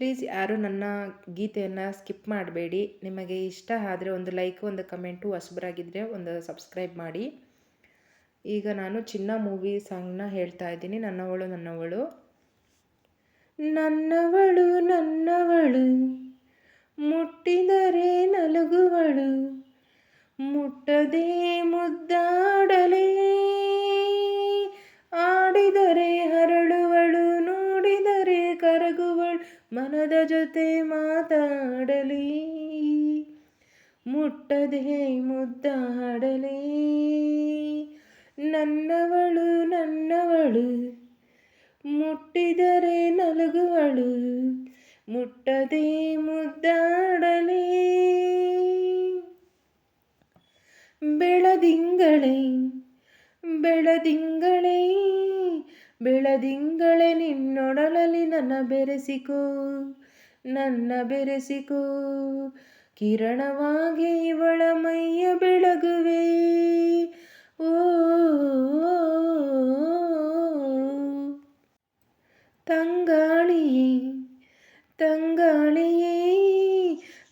Please ಯಾರು ನನ್ನ ಗೀತೆಯನ್ನು ಸ್ಕಿಪ್ ಮಾಡಬೇಡಿ. ನಿಮಗೆ ಇಷ್ಟ ಆದರೆ ಒಂದು ಲೈಕ್, ಒಂದು ಕಮೆಂಟು ಹೊಸಬರಾಗಿದ್ದರೆ ಒಂದು ಸಬ್ಸ್ಕ್ರೈಬ್ ಮಾಡಿ. ಈಗ ನಾನು ಚಿನ್ನ ಮೂವಿ ಸಾಂಗ್ನ ಹೇಳ್ತಾ ಇದ್ದೀನಿ. ನನ್ನವಳು ನನ್ನವಳು. ನನ್ನವಳು ನನ್ನವಳು. ಮುಟ್ಟಿದರೆ ನಲುಗುವಳು. ಮುಟ್ಟದೆ ಮುದ್ದಾಡಲೇ ಮನದ ಜೊತೆ ಮಾತಾಡಲಿ. ಮುಟ್ಟದೆ ಮುದ್ದಾಡಲಿ ನನ್ನವಳು ನನ್ನವಳು ಮುಟ್ಟಿದರೆ ನಲಗುವಳು ಮುಟ್ಟದೆ ಮುದ್ದಾಡಲಿ ಬೆಳದಿಂಗಳೇ ಬೆಳದಿಂಗಳೇ ಬೆಳದಿಂಗಳೇ ನಿನ್ನೊಡಲಲಿ ನನ್ನ ಬೆರೆಸಿಕೋ ನನ್ನ ಬೆರೆಸಿಕೋ. ಕಿರಣವಾಗಿ ಇವಳ ಮೈಯ ಬೆಳಗುವೆ. ಓ, ತಂಗಾಳಿಯೇ ತಂಗಾಳಿಯೇ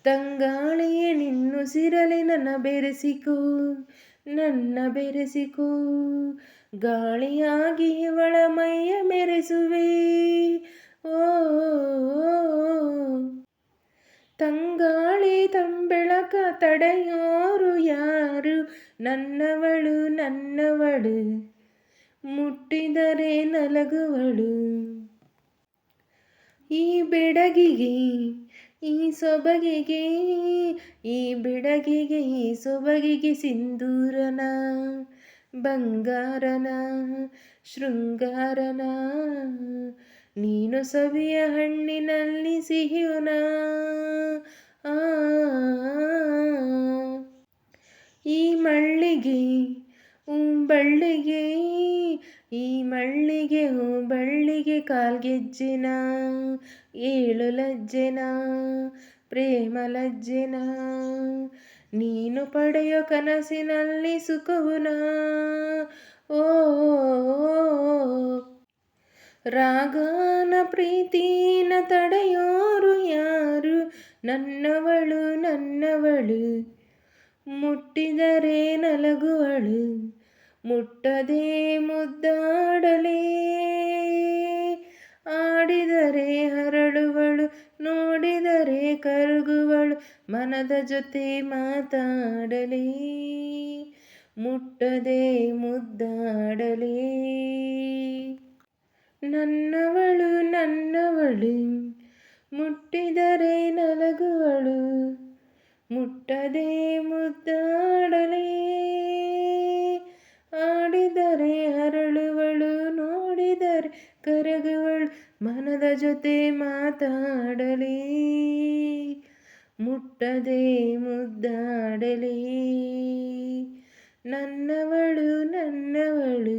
ತಂಗಾಳಿಯೇ ನಿನ್ನುಸಿರಲಿ ನನ್ನ ಬೆರೆಸಿಕೋ. ನನ್ನ ಬೆರೆಸಿಕೋ, ಗಾಳಿಯಾಗಿ ಇವಳ ಮೈಯ ಮೆರೆಸುವೆ. ಓ, ತಂಗಾಳಿ ತಂಬೆಳಕ ತಡೆಯೋರು ಯಾರು? ನನ್ನವಳು ನನ್ನವಳು, ಮುಟ್ಟಿದರೆ ನಲಗುವಳು. ಈ ಬೆಡಗಿಗೆ ಈ ಸೊಬಗಿಗೆ, ಈ ಬಿಡಗಿಗೆ, ಈ ಸೊಬಗಿಗೆ ಸಿಂಧೂರನ, ಬಂಗಾರನ, ಶೃಂಗಾರನ. ನೀನು ಸವಿಯ ಹಣ್ಣಿನಲ್ಲಿ ಸಿಹಿಯುನ ಈ ಮಳ್ಳಿಗೆ ಬಳ್ಳಿಗೆ ಈ ಮಳ್ಳಿಗೆ, ಹೂ ಬಳ್ಳಿಗೆ ಕಾಲ್ಗೆಜ್ಜೆನ ಏಳು ಲಜ್ಜೆನ, ಪ್ರೇಮ ಲಜ್ಜೆನ. ನೀನು ಪಡೆಯೋ ಕನಸಿನಲ್ಲಿ ಸುಖವುನ? ಓ, ರಾಗನ ಪ್ರೀತಿನ ತಡೆಯೋರು ಯಾರು? ನನ್ನವಳು ನನ್ನವಳು, ಮುಟ್ಟಿದರೆ ನಲಗುವಳು. ಮುಟ್ಟದೆ ಮುದ್ದಾಡಲೇ. ಆಡಿದರೆ ಹರಳುವಳು, ನೋಡಿದರೆ ಕರಗುವಳು, ಮನದ ಜೊತೆ ಮಾತಾಡಲಿ. ಮುಟ್ಟದೆ ಮುದ್ದಾಡಲಿ. ನನ್ನವಳು ನನ್ನವಳು, ಮುಟ್ಟಿದರೆ ನಲಗುವಳು, ಮುಟ್ಟದೆ ಮುದ್ದಾಡಲೇ ಜೊತೆ ಮಾತಾಡಲಿ ಮುಟ್ಟದೆ ಮುದ್ದಾಡಲಿ ನನ್ನವಳು ನನ್ನವಳು